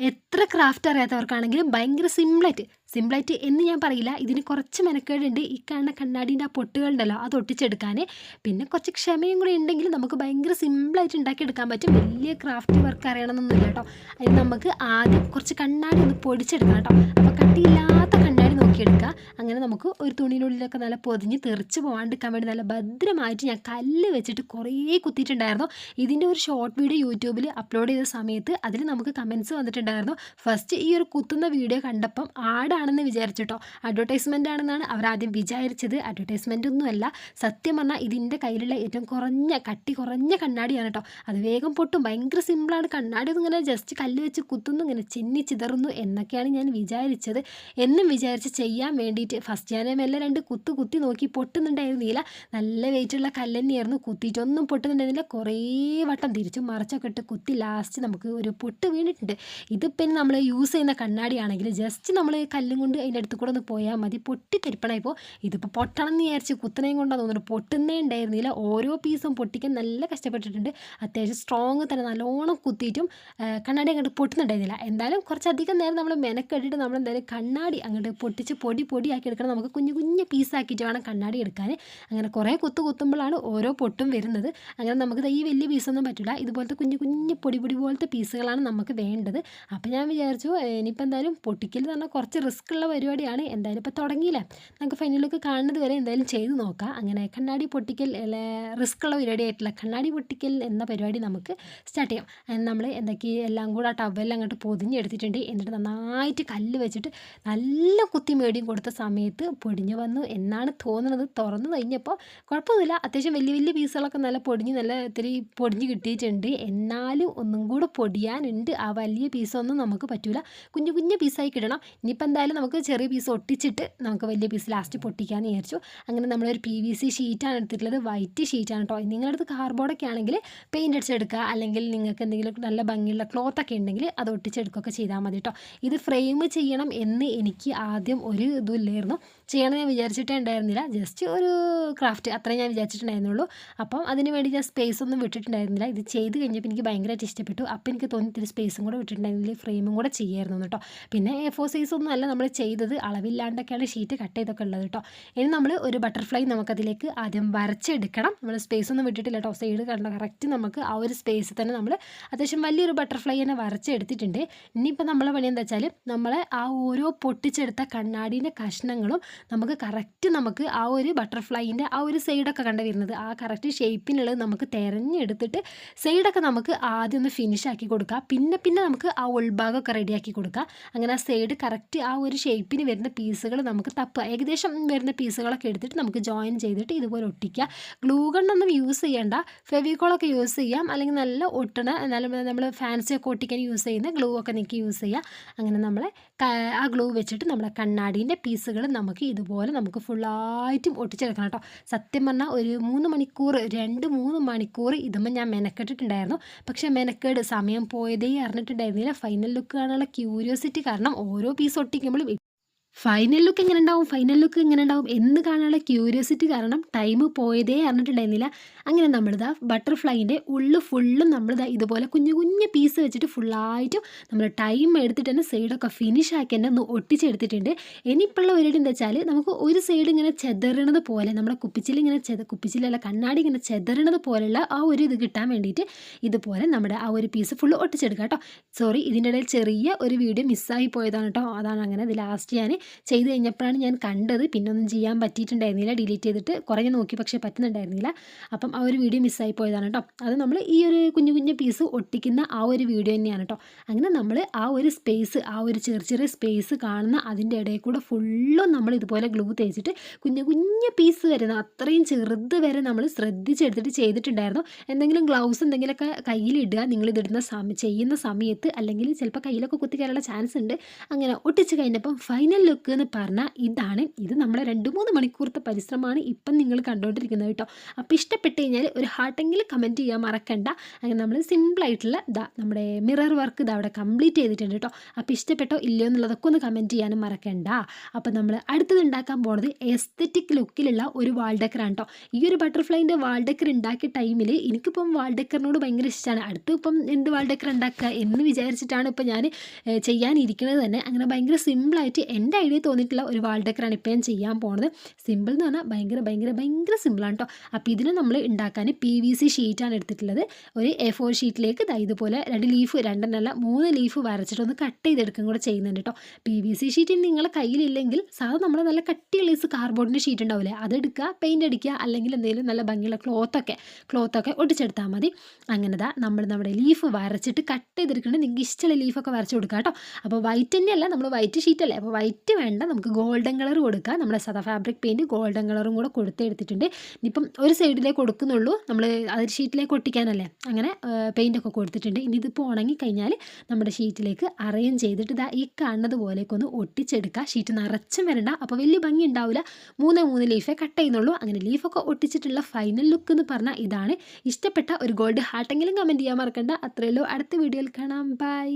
എത്ര ക്രാഫ്റ്റ് അറിയാത്തവർക്കാണെങ്കിലും ഭയങ്കര സിമ്പിളായിട്ട് സിമ്പിളായിട്ട് എന്ന് ഞാൻ പറയില്ല. ഇതിന് കുറച്ച് മെനക്കേടുണ്ട്. ഈ കാണുന്ന കണ്ണാടീന്റെ ആ പൊട്ടുകളുണ്ടല്ലോ അത് ഒട്ടിച്ചെടുക്കാൻ പിന്നെ കുറച്ച് ക്ഷമയും കൂടി ഉണ്ടെങ്കിൽ നമുക്ക് ഭയങ്കര സിമ്പിളായിട്ട് ഉണ്ടാക്കിയെടുക്കാൻ പറ്റും. വലിയ ക്രാഫ്റ്റ് വർക്ക് അറിയണമെന്നൊന്നുമില്ല കേട്ടോ. അതിന് നമുക്ക് ആദ്യം കുറച്ച് കണ്ണാടി ഒന്ന് പൊടിച്ചെടുക്കാം കേട്ടോ. അപ്പോൾ കട്ടിയില്ലാത്ത എടുക്കുക. അങ്ങനെ നമുക്ക് ഒരു തുണിയിനുള്ളിലൊക്കെ നല്ല പൊതിഞ്ഞ് തെറിച്ച് പോകാണ്ടിരിക്കാൻ വേണ്ടി നല്ല ഭദ്രമായിട്ട് ഞാൻ കല്ല് വെച്ചിട്ട് കുറേ കുത്തിയിട്ടുണ്ടായിരുന്നു. ഇതിന്റെ ഒരു ഷോർട്ട് വീഡിയോ യൂട്യൂബിൽ അപ്ലോഡ് ചെയ്ത സമയത്ത് അതിൽ നമുക്ക് കമൻസ് വന്നിട്ടുണ്ടായിരുന്നു. ഫസ്റ്റ് ഈ ഒരു കുത്തുന്ന വീഡിയോ കണ്ടപ്പം ആടാണെന്ന് വിചാരിച്ചിട്ടോ. അഡ്വർടൈസ്മെന്റ് ആണെന്നാണ് അവർ ആദ്യം വിചാരിച്ചത്. അഡ്വർടൈസ്മെന്റ് ഒന്നുമല്ല സത്യം പറഞ്ഞാൽ ഇതിന്റെ കയ്യിലുള്ള ഏറ്റവും കുറഞ്ഞ കട്ടി കുറഞ്ഞ കണ്ണാടിയാണ് കേട്ടോ അത് വേഗം പൊട്ടും. ഭയങ്കര സിമ്പിളാണ് കണ്ണാടി ഇങ്ങനെ ജസ്റ്റ് കല്ല് വെച്ച് കുത്തുന്നു ഇങ്ങനെ ചിന്നി ചിതറുന്നു എന്നൊക്കെയാണ് ഞാൻ വിചാരിച്ചത്. എന്നും വിചാരിച്ച് ചെയ്യാൻ വേണ്ടിയിട്ട്. ഫസ്റ്റ് ഞാൻ മെല്ലെ രണ്ട് കുത്തു കുത്തി നോക്കി പൊട്ടുന്നുണ്ടായിരുന്നില്ല നല്ല വെയിറ്റുള്ള കല്ല് തന്നെയായിരുന്നു കുത്തിയിട്ടൊന്നും പൊട്ടുന്നുണ്ടായിരുന്നില്ല. കുറേ വട്ടം തിരിച്ചു മറിച്ചൊക്കെ ഇട്ട് കുത്തി ലാസ്റ്റ് നമുക്ക് ഒരു പൊട്ട് വീണിട്ടുണ്ട്. ഇതിപ്പം നമ്മൾ യൂസ് ചെയ്യുന്ന കണ്ണാടിയാണെങ്കിൽ ജസ്റ്റ് നമ്മൾ കല്ലും കൊണ്ട് അതിന്റെ അടുത്ത് കൂടെ ഒന്ന് പോയാൽ മതി. പൊട്ടി തെരിപ്പണായിപ്പോൾ ഇതിപ്പോൾ പൊട്ടണം എന്ന് വിചാരിച്ച് കുത്തനെയും കൊണ്ടാണ് തോന്നുന്നത് പൊട്ടുന്നേ ഉണ്ടായിരുന്നില്ല ഓരോ പീസും പൊട്ടിക്കാൻ നല്ല കഷ്ടപ്പെട്ടിട്ടുണ്ട്. അത്യാവശ്യം സ്ട്രോങ് തന്നെ. നല്ലോണം കുത്തിയിട്ടും കണ്ണാടി അങ്ങോട്ട് പൊട്ടുന്നുണ്ടായിരുന്നില്ല. എന്തായാലും കുറച്ചധികം നേരം നമ്മൾ മെനക്കെട്ടിട്ട് നമ്മൾ എന്തായാലും കണ്ണാടി അങ്ങോട്ട് പൊട്ടിച്ച് പൊടി പൊടിയാക്കി എടുക്കണം. നമുക്ക് കുഞ്ഞു കുഞ്ഞു പീസാക്കിയിട്ട് വേണം കണ്ണാടി എടുക്കാൻ അങ്ങനെ കുറേ കൊത്തു കൊത്തുമ്പോഴാണ് ഓരോ പൊട്ടും വരുന്നത്. അങ്ങനെ നമുക്ക് ഈ വലിയ പീസൊന്നും പറ്റില്ല ഇതുപോലത്തെ കുഞ്ഞു കുഞ്ഞു പൊടി പൊടി പോലത്തെ പീസുകളാണ് നമുക്ക് വേണ്ടത്. അപ്പോൾ ഞാൻ വിചാരിച്ചു ഇനിയിപ്പോൾ എന്തായാലും പൊട്ടിക്കൽ എന്ന് പറഞ്ഞാൽ കുറച്ച് റിസ്ക് ഉള്ള പരിപാടിയാണ്. എന്തായാലും ഇപ്പോൾ തുടങ്ങിയില്ല? നമുക്ക് ഫൈനലൊക്കെ കാണുന്നത് വരെ എന്തായാലും ചെയ്ത് നോക്കാം. അങ്ങനെ കണ്ണാടി പൊട്ടിക്കൽ റിസ്ക് ഉള്ള പരിപാടി ആയിട്ടില്ല കണ്ണാടി പൊട്ടിക്കൽ എന്ന പരിപാടി നമുക്ക് സ്റ്റാർട്ട് ചെയ്യാം. നമ്മൾ എന്തൊക്കെ എല്ലാം കൂടെ ആ ടവെല്ലാം അങ്ങോട്ട് പൊതിഞ്ഞെടുത്തിട്ടുണ്ട്. എന്നിട്ട് നന്നായിട്ട് കല്ല് വെച്ചിട്ട് നല്ല കുത്തി മേടിയും കൊടുത്ത സമയത്ത് പൊടിഞ്ഞു വന്നു എന്നാണ് തോന്നുന്നത്. തുറന്നു കഴിഞ്ഞപ്പോൾ കുഴപ്പമൊന്നുമില്ല. അത്യാവശ്യം വലിയ വലിയ പീസുകളൊക്കെ നല്ല പൊടിഞ്ഞ് നല്ല ഇത്തിരി പൊടിഞ്ഞ് കിട്ടിയിട്ടുണ്ട്. എന്നാലും ഒന്നും കൂടെ പൊടിയാനുണ്ട്. ആ വലിയ പീസൊന്നും നമുക്ക് പറ്റില്ല കുഞ്ഞു കുഞ്ഞു പീസായി കിട്ടണം. ഇനിയിപ്പോൾ എന്തായാലും നമുക്ക് ചെറിയ പീസ് ഒട്ടിച്ചിട്ട് നമുക്ക് വലിയ പീസ് ലാസ്റ്റ് പൊട്ടിക്കാമെന്ന് വിചാരിച്ചു. അങ്ങനെ നമ്മളൊരു പി വി സി ഷീറ്റാണ് എടുത്തിട്ടുള്ളത്. വൈറ്റ് ഷീറ്റാണ് കേട്ടോ നിങ്ങളുടെ അടുത്ത് കാർബോർഡൊക്കെ ആണെങ്കിൽ പെയിന്റ് അടിച്ചെടുക്കുക അല്ലെങ്കിൽ നിങ്ങൾക്ക് എന്തെങ്കിലും നല്ല ഭംഗിയുള്ള ക്ലോത്തൊക്കെ ഉണ്ടെങ്കിൽ അത് ഒട്ടിച്ചെടുക്കുകയൊക്കെ ചെയ്താൽ മതി കേട്ടോ ഇത് ഫ്രെയിം ചെയ്യണം എന്ന് എനിക്ക് ആദ്യം ഒരു ഇതും ഇല്ലായിരുന്നു. ചെയ്യണം ഞാൻ വിചാരിച്ചിട്ടേ ഉണ്ടായിരുന്നില്ല. ജസ്റ്റ് ഒരു ക്രാഫ്റ്റ് അത്രയും ഞാൻ വിചാരിച്ചിട്ടുണ്ടായിരുന്നുള്ളൂ. അപ്പം അതിന് വേണ്ടി ഞാൻ സ്പേസ് ഒന്നും വിട്ടിട്ടുണ്ടായിരുന്നില്ല. ഇത് ചെയ്ത് കഴിഞ്ഞപ്പോൾ എനിക്ക് ഭയങ്കരമായിട്ട് ഇഷ്ടപ്പെട്ടു. അപ്പം എനിക്ക് തോന്നി ഇത്തിരി സ്പേസും കൂടെ വിട്ടിട്ടുണ്ടായിരുന്നില്ല. ഫ്രെയിമും കൂടെ ചെയ്യായിരുന്നു കേട്ടോ. പിന്നെ എ ഫോർ സൈസ് ഒന്നും അല്ല നമ്മൾ ചെയ്തത്. അളവില്ലാണ്ടൊക്കെയാണ് ഷീറ്റ് കട്ട് ചെയ്തൊക്കെ ഉള്ളത് കേട്ടോ. ഇനി നമ്മൾ ഒരു ബട്ടർഫ്ലൈ നമുക്കതിലേക്ക് ആദ്യം വരച്ചെടുക്കണം. നമ്മൾ സ്പേസ് ഒന്നും വിട്ടിട്ടില്ല കേട്ടോ. സൈഡ് കണ്ട? കറക്റ്റ് നമുക്ക് ആ ഒരു സ്പേസ് തന്നെ നമ്മൾ അത്യാവശ്യം വലിയൊരു ബട്ടർഫ്ലൈ തന്നെ വരച്ചെടുത്തിട്ടുണ്ട്. ഇനിയിപ്പോൾ നമ്മളെ പണി എന്താ വെച്ചാൽ നമ്മളെ ആ ഓരോ പൊട്ടിച്ചെടുത്ത കണ്ണാടീന്റെ കഷ്ണങ്ങളും നമുക്ക് കറക്റ്റ് നമുക്ക് ആ ഒരു ബട്ടർഫ്ലൈന്റെ ആ ഒരു സൈഡൊക്കെ കണ്ടു വരുന്നത്. ആ കറക്റ്റ് ഷേപ്പിനുള്ളത് നമുക്ക് തിരഞ്ഞെടുത്തിട്ട് സൈഡൊക്കെ നമുക്ക് ആദ്യം ഒന്ന് ഫിനിഷ് ആക്കി കൊടുക്കുക പിന്നെ പിന്നെ നമുക്ക് ആ ഉൾഭാഗമൊക്കെ റെഡിയാക്കി കൊടുക്കുക അങ്ങനെ ആ സൈഡ് കറക്റ്റ് ആ ഒരു ഷേപ്പിന് വരുന്ന പീസുകൾ നമുക്ക് തപ്പുക ഏകദേശം വരുന്ന പീസുകളൊക്കെ എടുത്തിട്ട് നമുക്ക് ജോയിൻ ചെയ്തിട്ട് ഇതുപോലെ ഒട്ടിക്കുക ഗ്ലൂ ഗണ്ണൊന്നും യൂസ് ചെയ്യേണ്ട. ഫെവിക്കോളൊക്കെ യൂസ് ചെയ്യാം. അല്ലെങ്കിൽ നല്ല ഒട്ടണ നല്ല നമ്മൾ ഫാൻസിയൊക്കെ ഒട്ടിക്കാൻ യൂസ് ചെയ്യുന്ന ഗ്ലൂ ഒക്കെ നിങ്ങൾക്ക് യൂസ് ചെയ്യാം. അങ്ങനെ നമ്മളെ ആ ഗ്ലൂ വെച്ചിട്ട് നമ്മുടെ കണ്ണാടീന്റെ പീസുകൾ നമുക്ക് ഇതുപോലെ നമുക്ക് ഫുള്ളായിട്ടും ഒട്ടിച്ചെടുക്കണം കേട്ടോ. സത്യം പറഞ്ഞാൽ ഒരു മൂന്ന് മണിക്കൂർ രണ്ട് മൂന്ന് മണിക്കൂർ ഇതുമ്പോൾ ഞാൻ മെനക്കെട്ടിട്ടുണ്ടായിരുന്നു. പക്ഷേ മെനക്കേട് സമയം പോയതേ അറിഞ്ഞിട്ടുണ്ടായിരുന്നില്ല. ഫൈനൽ ലുക്ക് കാണാനുള്ള ക്യൂരിയോസിറ്റി കാരണം ഓരോ പീസ് ഒട്ടിക്കുമ്പോഴും ഫൈനൽ ലുക്ക് എങ്ങനെ ഉണ്ടാവും ഫൈനൽ ലുക്ക് എങ്ങനെ ഉണ്ടാവും എന്ന് കാണാനുള്ള ക്യൂരിയോസിറ്റി കാരണം ടൈം പോയതേ അറിഞ്ഞിട്ടുണ്ടായിരുന്നില്ല. അങ്ങനെ നമ്മളിതാ ബട്ടർഫ്ലൈന്റെ ഉള്ളു ഫുള്ളും നമ്മളിതാ ഇതുപോലെ കുഞ്ഞു കുഞ്ഞു പീസ് വെച്ചിട്ട് ഫുള്ളായിട്ടും നമ്മൾ ടൈം എടുത്തിട്ട് തന്നെ സൈഡൊക്കെ ഫിനിഷ് ആക്കി തന്നെ ഒന്ന് ഒട്ടിച്ചെടുത്തിട്ടുണ്ട്. ഇനിയിപ്പോഴുള്ള പരിപാടി എന്താ വെച്ചാൽ നമുക്ക് ഒരു സൈഡ് ഇങ്ങനെ ചെതറണത് പോലെ നമ്മുടെ കുപ്പിച്ചിൽ ഇങ്ങനെ ചെത കുപ്പിച്ചിലല്ല കണ്ണാടി ഇങ്ങനെ ചെതറണത് പോലെയുള്ള ആ ഒരു ഇത് കിട്ടാൻ വേണ്ടിയിട്ട് ഇതുപോലെ നമ്മുടെ ആ ഒരു പീസ് ഫുള്ള് ഒട്ടിച്ചെടുക്കുക കേട്ടോ. സോറി ഇതിന്റെ ഇടയിൽ ചെറിയ ഒരു വീഡിയോ മിസ്സായി പോയതാണ് കേട്ടോ. അതാണ് അങ്ങനെ ഇത് ലാസ്റ്റ് ഞാൻ ചെയ്ത് കഴിഞ്ഞപ്പോഴാണ് ഞാൻ കണ്ടത്. പിന്നെ ഒന്നും ചെയ്യാൻ പറ്റിയിട്ടുണ്ടായിരുന്നില്ല. ഡിലീറ്റ് ചെയ്തിട്ട് കുറേ നോക്കി പക്ഷേ പറ്റുന്നുണ്ടായിരുന്നില്ല. അപ്പം ആ ഒരു വീഡിയോ മിസ്സായി പോയതാണ് കേട്ടോ. അത് നമ്മൾ ഈ ഒരു കുഞ്ഞു കുഞ്ഞു പീസ് ഒട്ടിക്കുന്ന ആ ഒരു വീഡിയോ തന്നെയാണ് കേട്ടോ. അങ്ങനെ നമ്മൾ ആ ഒരു സ്പേസ് ആ ഒരു ചെറിയ ചെറിയ സ്പേസ് കാണുന്ന അതിന്റെ ഇടയിൽ കൂടെ ഫുള്ളും നമ്മൾ ഇതുപോലെ ഗ്ലൂ തേച്ചിട്ട് കുഞ്ഞു കുഞ്ഞു പീസ് വരുന്ന അത്രയും ചെറുത് വരെ നമ്മൾ ശ്രദ്ധിച്ചെടുത്തിട്ട് ചെയ്തിട്ടുണ്ടായിരുന്നു. എന്തെങ്കിലും ഗ്ലൗസ് എന്തെങ്കിലുമൊക്കെ കയ്യിലിടുക നിങ്ങളിതിടുന്ന സമയം ചെയ്യുന്ന സമയത്ത് അല്ലെങ്കിൽ ചിലപ്പോൾ കയ്യിലൊക്കെ കുത്തി കയറാനുള്ള ചാൻസ് ഉണ്ട്. അങ്ങനെ ഒട്ടിച്ച് കഴിഞ്ഞപ്പം ഫൈനൽ ലുക്ക് എന്ന് പറഞ്ഞാൽ ഇതാണ്. ഇത് നമ്മളെ രണ്ട് മൂന്ന് മണിക്കൂറത്തെ പരിശ്രമമാണ് ഇപ്പം നിങ്ങൾ കണ്ടുകൊണ്ടിരിക്കുന്നത് കേട്ടോ. അപ്പോൾ ഇഷ്ടപ്പെട്ട് കഴിഞ്ഞാൽ ഒരു ഹാർട്ടെങ്കിലും കമന്റ് ചെയ്യാൻ മറക്കണ്ട. അങ്ങനെ നമ്മൾ സിമ്പിളായിട്ടുള്ള ഇതാ നമ്മുടെ മിറർ വർക്ക് ഇത് അവിടെ കംപ്ലീറ്റ് ചെയ്തിട്ടുണ്ട് കേട്ടോ. അപ്പോൾ ഇഷ്ടപ്പെട്ടോ ഇല്ലയോ എന്നുള്ളതൊക്കെ ഒന്ന് കമന്റ് ചെയ്യാനും മറക്കണ്ട. അപ്പോൾ നമ്മൾ അടുത്തത് ഉണ്ടാക്കാൻ പോണത് എസ്തറ്റിക് ലുക്കിലുള്ള ഒരു വാൾ ഡെക്കറാണ് കേട്ടോ. ഈ ഒരു ബട്ടർഫ്ലൈന്റെ വാൾ ഡെക്കർ ഉണ്ടാക്കിയ ടൈമിൽ എനിക്കിപ്പം വാൾ ഡെക്കറിനോട് ഭയങ്കര ഇഷ്ടമാണ് അടുത്ത് ഇപ്പം എന്ത് വാൾ ഡെക്കർ ഉണ്ടാക്കുക എന്ന് വിചാരിച്ചിട്ടാണ് ഇപ്പം ഞാൻ ചെയ്യാനിരിക്കുന്നത് തന്നെ. അങ്ങനെ ഭയങ്കര സിമ്പിളായിട്ട് എന്റെ ഐഡിയ തോന്നിയിട്ടുള്ള ഒരു വാൾ ഡെക്കറാണ് ഇപ്പോൾ ഞാൻ ചെയ്യാൻ പോണത്. സിമ്പിൾ എന്ന് പറഞ്ഞാൽ ഭയങ്കര ഭയങ്കര ഭയങ്കര സിമ്പിളാണ് കേട്ടോ അപ്പോൾ ഇതിന് നമ്മൾ ഉണ്ടാക്കാൻ പി വി സി ഷീറ്റാണ് എടുത്തിട്ടുള്ളത്. ഒരു എ ഫോർ ഷീറ്റിലേക്ക് ഇതുപോലെ രണ്ട് ലീഫ് രണ്ടെണ്ണല്ല മൂന്ന് ലീഫ് വരച്ചിട്ട് ഒന്ന് കട്ട് ചെയ്തെടുക്കും കൂടെ ചെയ്യുന്നുണ്ട് കേട്ടോ പി വി സി ഷീറ്റ് നിങ്ങളെ കയ്യിലില്ലെങ്കിൽ സാധാരണ നമ്മൾ നല്ല കട്ടിയുള്ള ഈ കാർബോർഡിന്റെ ഷീറ്റ് ഉണ്ടാവില്ലേ അതെടുക്കുക പെയിന്റ് അടിക്കുക അല്ലെങ്കിൽ എന്തെങ്കിലും നല്ല ഭംഗിയുള്ള ക്ലോത്തൊക്കെ ക്ലോത്തൊക്കെ ഒട്ടിച്ചെടുത്താൽ മതി. അങ്ങനെ ദാ നമ്മൾ നമ്മുടെ ലീഫ് വരച്ചിട്ട് കട്ട് ചെയ്തെടുക്കുന്നുണ്ട്. നിങ്ങൾക്ക് ഇഷ്ടമുള്ള ലീഫൊക്കെ വരച്ച് കൊടുക്കുക കേട്ടോ അപ്പോൾ വൈറ്റ് തന്നെയല്ല നമ്മൾ വൈറ്റ് ഷീറ്റല്ലേ അപ്പോൾ വൈറ്റ് വേണ്ട. നമുക്ക് ഗോൾഡൻ കളർ കൊടുക്കാം. നമ്മുടെ സദാ ഫാബ്രിക് പെയിന്റ് ഗോൾഡൻ കളറും കൂടെ കൊടുത്തെടുത്തിട്ടുണ്ട്. ഇനിയിപ്പം ഒരു സൈഡിലേക്ക് കൊടുക്കുന്നുള്ളൂ. നമ്മൾ അത് ഷീറ്റിലേക്ക് ഒട്ടിക്കാനല്ലേ. അങ്ങനെ പെയിന്റ് ഒക്കെ കൊടുത്തിട്ടുണ്ട്. ഇനി ഇതിപ്പോൾ ഉണങ്ങി കഴിഞ്ഞാൽ നമ്മുടെ ഷീറ്റിലേക്ക് അറേഞ്ച് ചെയ്തിട്ട് ഇതാ ഈ കാണുന്നത് പോലെയൊക്കെ ഒട്ടിച്ചെടുക്കുക ഷീറ്റ് നിറച്ചും വരണ്ട. അപ്പോൾ വലിയ ഭംഗി ഉണ്ടാവില്ല മൂന്ന് മൂന്ന് ലീഫേ കട്ട് ചെയ്യുന്നുള്ളൂ. അങ്ങനെ ലീഫൊക്കെ ഒട്ടിച്ചിട്ടുള്ള ഫൈനൽ ലുക്ക് എന്ന് പറഞ്ഞാൽ ഇതാണ്. ഇഷ്ടപ്പെട്ട ഒരു ഗോൾഡ് ഹാർട്ടെങ്കിലും കമന്റ് ചെയ്യാൻ മറക്കണ്ട. അത്രയല്ലോ അടുത്ത വീഡിയോയിൽ കാണാം. ബൈ